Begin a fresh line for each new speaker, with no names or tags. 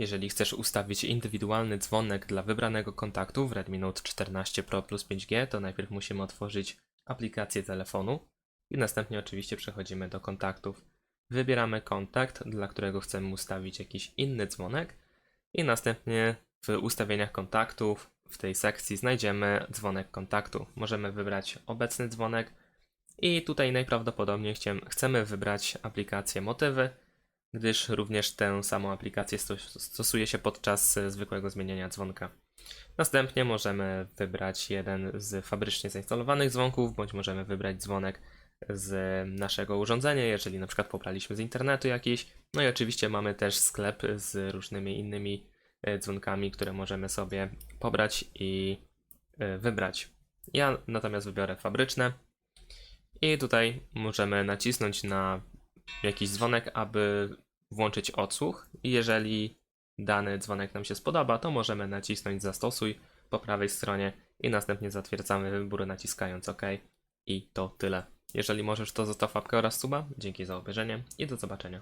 Jeżeli chcesz ustawić indywidualny dzwonek dla wybranego kontaktu w Redmi Note 14 Pro plus 5G, to najpierw musimy otworzyć aplikację telefonu i następnie oczywiście przechodzimy do kontaktów. Wybieramy kontakt, dla którego chcemy ustawić jakiś inny dzwonek i następnie w ustawieniach kontaktów w tej sekcji znajdziemy dzwonek kontaktu. Możemy wybrać obecny dzwonek i tutaj najprawdopodobniej chcemy wybrać aplikację motywy, gdyż również tę samą aplikację sto- stosuje się podczas e, zwykłego zmieniania dzwonka. Następnie możemy wybrać jeden z fabrycznie zainstalowanych dzwonków, bądź możemy wybrać dzwonek z naszego urządzenia, jeżeli na przykład pobraliśmy z internetu jakiś. No i oczywiście mamy też sklep z różnymi innymi e, dzwonkami, które możemy sobie pobrać i e, wybrać. Ja natomiast wybiorę fabryczne i tutaj możemy nacisnąć na jakiś dzwonek, aby włączyć odsłuch. I jeżeli dany dzwonek nam się spodoba, to możemy nacisnąć zastosuj po prawej stronie i następnie zatwierdzamy wybór naciskając OK. I to tyle. Jeżeli możesz, to zostaw łapkę oraz suba. Dzięki za obejrzenie i do zobaczenia.